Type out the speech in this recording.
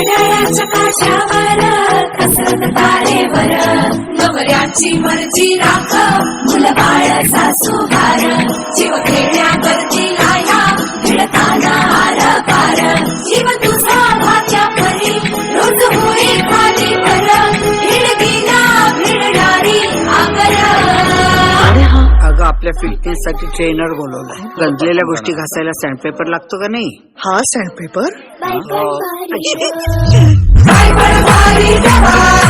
घड्याळाच्या काशावर कसरत तारेवर नवऱ्याची मर्जी राख. मुलं बाळ आपल्या फिटनेस साठी ट्रेनर बोलवलाय गंजलेल्या गोष्टी घासायला सँडपेपर लागतो का नाही? हा सँडपेपर